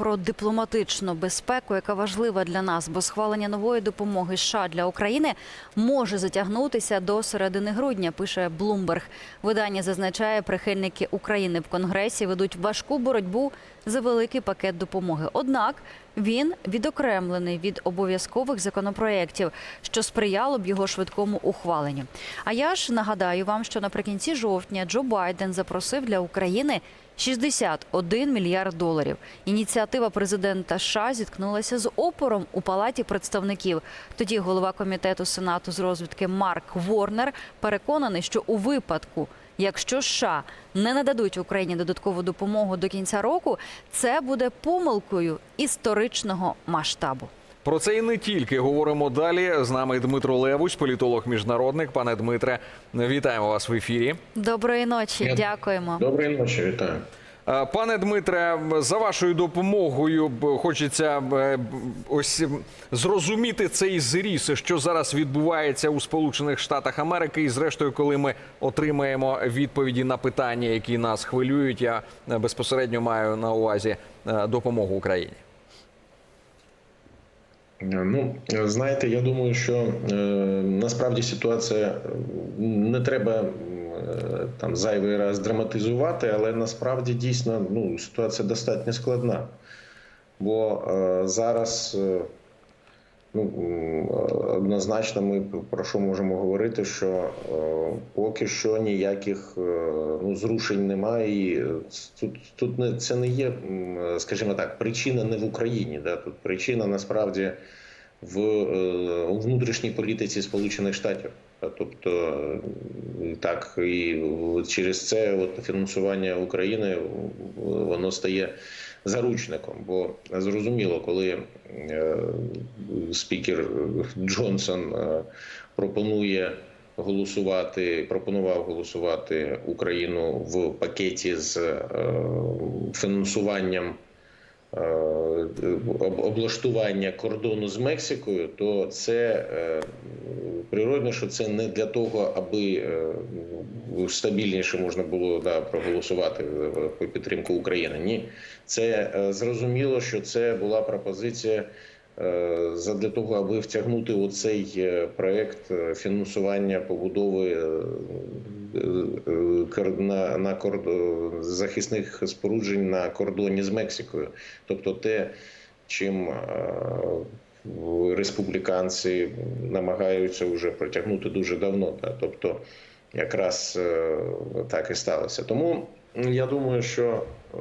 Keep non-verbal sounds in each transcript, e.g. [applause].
про дипломатичну безпеку, яка важлива для нас, бо схвалення нової допомоги США для України може затягнутися до середини грудня. Пише Блумберг. Видання зазначає, прихильники України в Конгресі ведуть важку боротьбу за великий пакет допомоги. Однак він відокремлений від обов'язкових законопроєктів, що сприяло б його швидкому ухваленню. А я ж нагадаю вам, що наприкінці жовтня Джо Байден запросив для України 61 мільярд доларів. Ініціатива президента США зіткнулася з опором у палаті представників. Тоді голова комітету сенату з розвідки Марк Ворнер переконаний, що у випадку, якщо США не нададуть Україні додаткову допомогу до кінця року, це буде помилкою історичного масштабу. Про це і не тільки говоримо далі. З нами Дмитро Левусь, політолог міжнародник. Пане Дмитре, вітаємо вас в ефірі. Доброї ночі, дякуємо. Доброї ночі, вітаю. Е, Пане Дмитре, за вашою допомогою хочеться е, ось зрозуміти цей зріс, що зараз відбувається у Сполучених Штатах Америки. І зрештою, коли ми отримаємо відповіді на питання, які нас хвилюють, я е, безпосередньо маю на увазі допомогу Україні. Ну, знаєте, я думаю, що е, насправді ситуація не треба е, там зайвий раз драматизувати, але насправді дійсно ну, ситуація достатньо складна. Бо е, зараз е, ну, однозначно ми про що можемо говорити, що е, поки що ніяких е, ну, зрушень немає. І тут, тут не, це не є, скажімо так, причина не в Україні. Да? Тут причина насправді в е, у внутрішній політиці Сполучених Штатів. Тобто е, так і через це от фінансування України воно стає заручником. Бо зрозуміло, коли е, спікер Джонсон е, пропонує голосувати, пропонував голосувати Україну в пакеті з е, фінансуванням облаштування кордону з Мексикою, то це е, природно, що це не для того, аби е, стабільніше можна було да, проголосувати в підтримку України. Ні, це е, зрозуміло, що це була пропозиція. е, Задля того, аби втягнути у цей е, проект е, фінансування побудови е, е, е, на, на кордо- захисних споруджень на кордоні з Мексикою, тобто те, чим е, республіканці намагаються вже протягнути дуже давно. Да? Тобто, якраз е, так і сталося. Тому я думаю, що е,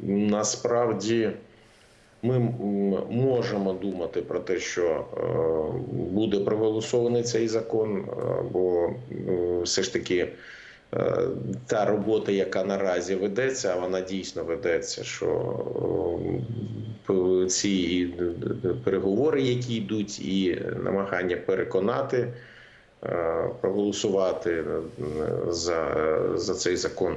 насправді ми можемо думати про те, що е, буде проголосований цей закон, е, бо е, все ж таки. Та робота, яка наразі ведеться, а вона дійсно ведеться, що ці переговори, які йдуть, і намагання переконати проголосувати за, за цей закон,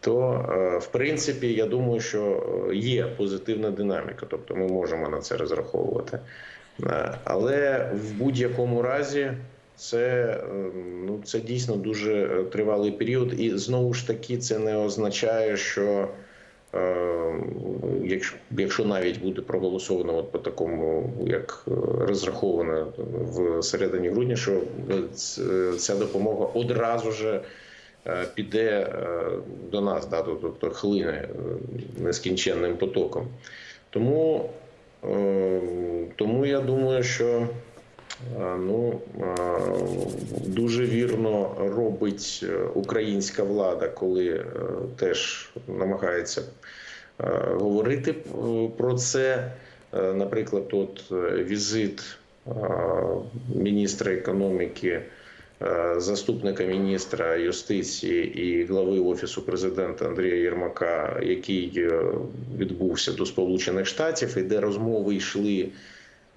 то е, в принципі я думаю, що є позитивна динаміка, тобто ми можемо на це розраховувати. Е, Але в будь-якому разі це, е, ну, це дійсно дуже е, тривалий період, і знову ж таки це не означає, що е, якщо, якщо навіть буде проголосовано от по такому, як е, розраховано в середині грудня, що е, ця допомога одразу же е, піде е, до нас, да, тобто хлине е, нескінченним потоком. Тому, е, тому я думаю, що е, ну, е, дуже вірно робить е, українська влада, коли е, теж намагається е, говорити е, про це. Е, Наприклад, от е, візит е, міністра економіки, е, заступника міністра юстиції і глави офісу президента Андрія Єрмака, який е, відбувся до Сполучених Штатів, і де розмови йшли.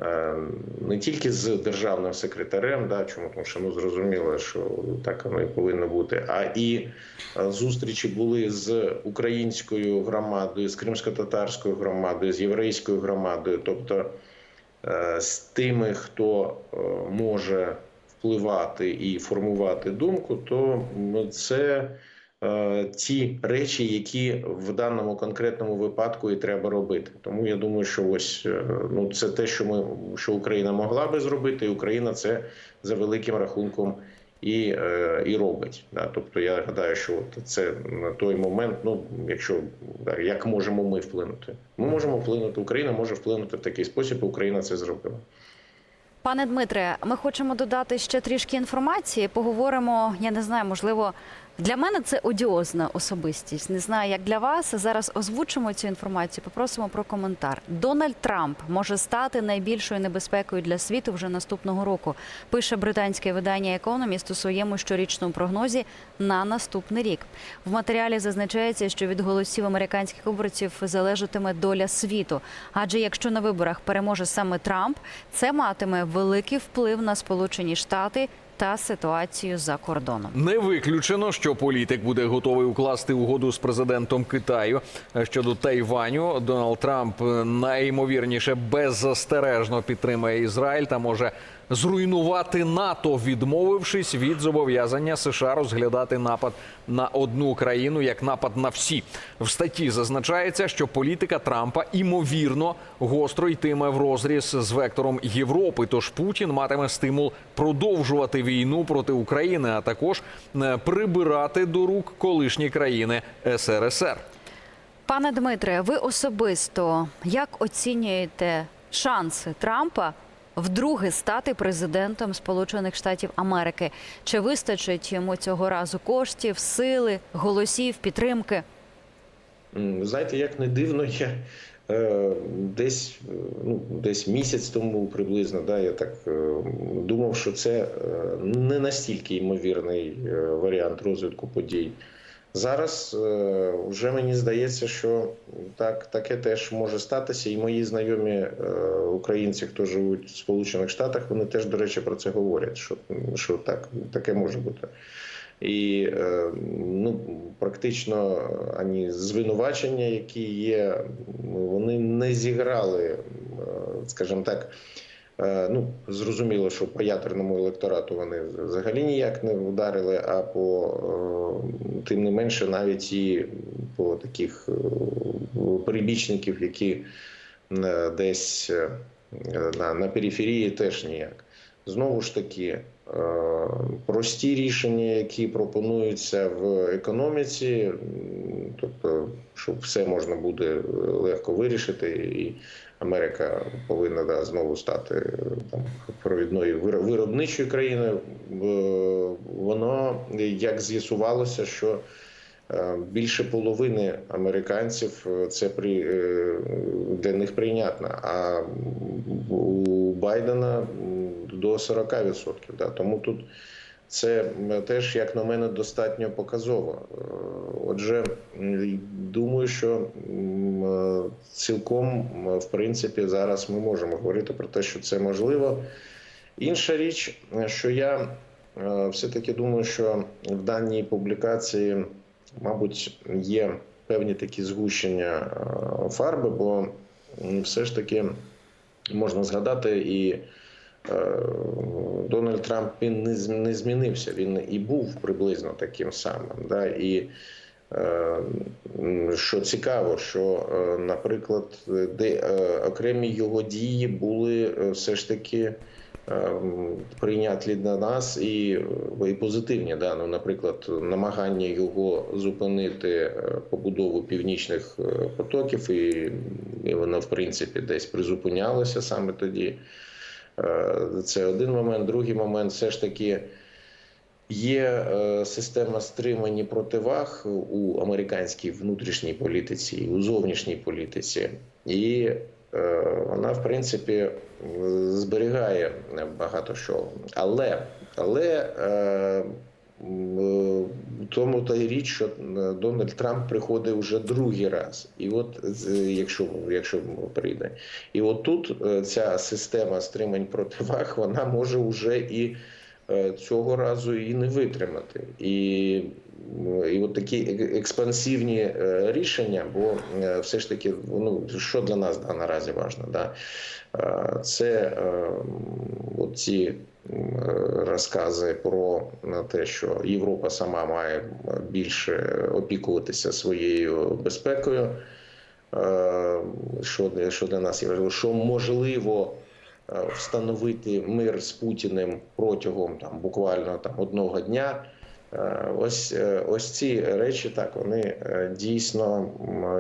е, Не тільки з державним секретарем, да, чому тому що ну зрозуміло, що так воно і повинно бути, а і е, зустрічі були з українською громадою, з кримсько-татарською громадою, з єврейською громадою, тобто е, з тими, хто може впливати і формувати думку, то це е, ті речі, які в даному конкретному випадку і треба робити. Тому я думаю, що ось е, ну це те, що ми що Україна могла би зробити, і Україна це за великим рахунком і, е, і робить. Да. Тобто я гадаю, що от це на той момент, ну якщо як можемо ми вплинути, ми можемо вплинути. Україна може вплинути в такий спосіб. Україна це зробила. Пане Дмитре, ми хочемо додати ще трішки інформації. Поговоримо. Я не знаю, можливо, для мене це одіозна особистість. Не знаю, як для вас. Зараз озвучимо цю інформацію. Попросимо про коментар. Дональд Трамп може стати найбільшою небезпекою для світу вже наступного року. Пише британське видання Economist у своєму щорічному прогнозі на наступний рік. В матеріалі зазначається, що від голосів американських виборців залежатиме доля світу. Адже якщо на виборах переможе саме Трамп, це матиме великий вплив на Сполучені Штати та ситуацію за кордоном. Не виключено, що політик буде готовий укласти угоду з президентом Китаю щодо Тайваню. Дональд Трамп е, найімовірніше беззастережно підтримає Ізраїль та може зруйнувати НАТО, відмовившись від зобов'язання США розглядати напад на одну країну як напад на всі. В статті зазначається, що політика Трампа імовірно гостро йтиме в розріз з вектором Європи. Тож Путін матиме стимул продовжувати війну проти України, а також е, прибирати до рук колишні країни СРСР. Пане Дмитре, ви особисто як оцінюєте шанси Трампа вдруге стати президентом Сполучених Штатів Америки? Чи вистачить йому цього разу коштів, сили, голосів, підтримки? Знаєте, як не дивно, я е, десь, е, ну, десь місяць тому приблизно, да, я так е, думав, що це не настільки ймовірний варіант розвитку подій. Зараз е, вже мені здається, що так, таке теж може статися, і мої знайомі е, українці, хто живуть в Сполучених Штатах, вони теж, до речі, про це говорять, що, що так, таке може бути. І е, ну, практично ані звинувачення, які є, вони не зіграли, скажімо так. Е, Ну, зрозуміло, що по ядерному електорату вони взагалі ніяк не вдарили, а по е, тим не менше, навіть і по таких прибічників, перебічників, які е, десь е, на, на периферії, теж ніяк. Знову ж таки, е, прості рішення, які пропонуються в економіці, тобто, щоб все можна буде легко вирішити, і Америка повинна да, знову стати е, там провідною виро- виробничою країною. е, Воно як з'ясувалося, що е, більше половини американців е, це при е, для них прийнятно. А у Байдена до 40%. Да. Тому тут це теж, як на мене, достатньо показово. Е, Отже, думаю, що е, цілком, в принципі, зараз ми можемо говорити про те, що це можливо. Інша річ, що я е, все-таки думаю, що в даній публікації, мабуть, є певні такі згущення фарби, бо все ж таки можна згадати і. Е, Дональд Трамп він не, змінився, він і був приблизно таким самим. Да? І е, що цікаво, що, е, наприклад, де окремі його дії були все ж таки прийняті для нас і, і позитивні. Да? Ну, наприклад, намагання його зупинити побудову північних потоків, і, і воно в принципі десь призупинялося саме тоді. Е, Це один момент. Другий момент все ж таки. Є е, система стримані противаг у американській внутрішній політиці у зовнішній політиці, і е, вона, в принципі, зберігає багато що. Але, але в тому та й річ, що е, Дональд Трамп приходить вже другий раз. І от якщо, якщо прийде, і от тут е, ця система стримань противаг, вона може вже і е, цього разу і не витримати. І і от такі експансивні е, рішення, бо е, все ж таки, ну що для нас да, наразі важливо, да? Е, це ці розкази про те, що Європа сама має більше опікуватися своєю безпекою. Що що для нас є що можливо встановити мир з Путіним протягом там буквально там одного дня. Е, Ось е, ось ці речі так вони е, дійсно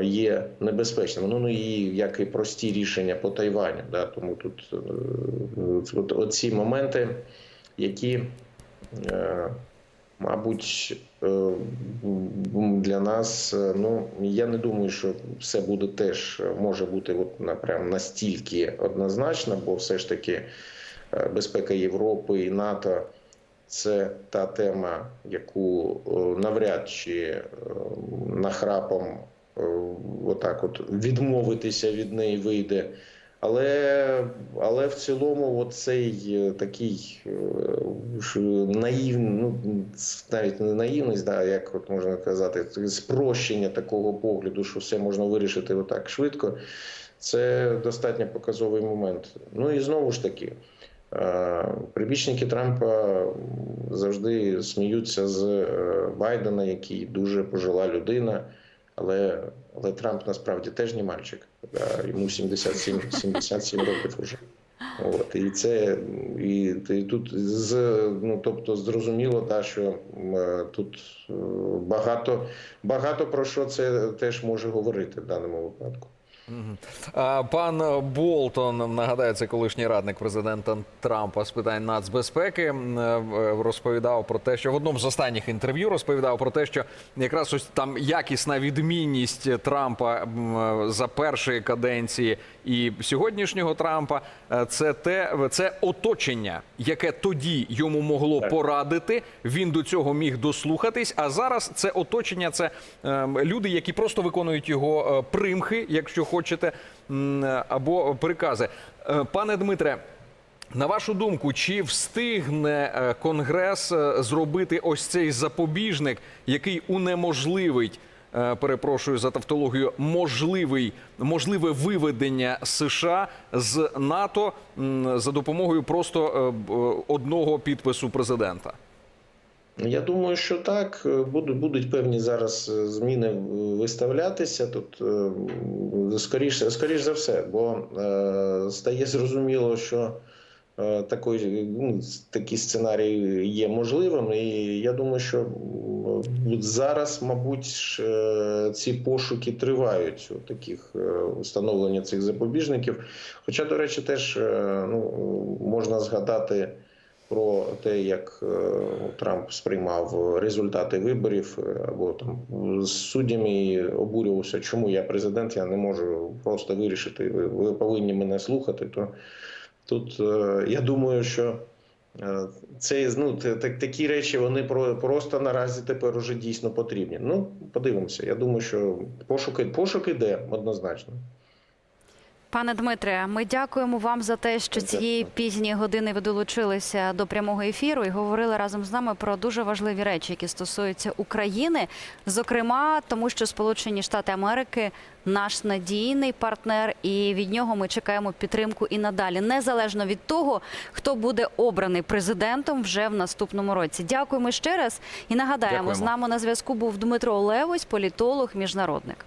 є небезпечними. Ну ну і як і прості рішення по Тайваню. Да, тому тут от, оці моменти, які мабуть для нас, ну я не думаю, що все буде теж може бути от на прям настільки однозначно, бо все ж таки безпека Європи і НАТО. Це та тема, яку е, навряд чи е, нахрапом е, отак от відмовитися від неї вийде. Але, але в цілому, оцей е, такий наївний, ну навіть не наївність, да, як от можна казати, спрощення такого погляду, що все можна вирішити отак швидко. Це достатньо показовий момент. Ну і знову ж таки. Е, Прибічники Трампа завжди сміються з е, Байдена, який дуже пожила людина, але, але Трамп насправді теж не мальчик. Йому 77, 77 [laughs] років вже. От, і це і, і тут з ну тобто зрозуміло, да, що е, тут багато, багато про що це теж може говорити в даному випадку. Пан Болтон, нагадаю, це колишній радник президента Трампа з питань нацбезпеки, е, розповідав про те, що в одному з останніх інтерв'ю розповідав про те, що якраз ось там якісна відмінність Трампа за першої каденції і сьогоднішнього Трампа е, це те, це оточення, яке тоді йому могло порадити. Він до цього міг дослухатись. А зараз це оточення, це ем, люди, які просто виконують його е, примхи, якщо хочете, або прикази. Е, Пане Дмитре. На вашу думку, чи встигне е, Конгрес е, зробити ось цей запобіжник, який унеможливить, перепрошую за тавтологію, можливий, можливе виведення США з НАТО за допомогою просто одного підпису президента? Я думаю, що так. Будуть, будуть певні зараз е, зміни виставлятися. Тут е, скоріше, скоріш за все, бо е, стає зрозуміло, що е, такий, ну, такий сценарій є можливим. І я думаю, що зараз, мабуть, е, ці пошуки тривають у таких е, встановлення цих запобіжників. Хоча, до речі, теж е, ну, можна згадати про те, як е, Трамп сприймав результати виборів е, або там з суддями обурювався, чому я президент, я не можу просто вирішити. Ви, ви повинні мене слухати. То тут е, я думаю, що це ну т- т- такі речі вони просто наразі тепер уже дійсно потрібні. Ну подивимося. Я думаю, що пошук, пошук іде однозначно. Пане Дмитре, ми дякуємо вам за те, що цієї пізньої години ви долучилися до прямого ефіру і говорили разом з нами про дуже важливі речі, які стосуються України. Зокрема, тому що Сполучені Штати Америки наш надійний партнер, і від нього ми чекаємо підтримку і надалі, незалежно від того, хто буде обраний президентом вже в наступному році. Дякуємо ще раз і нагадаємо, Дякуємо. з нами на зв'язку був Дмитро Левось, політолог, міжнародник.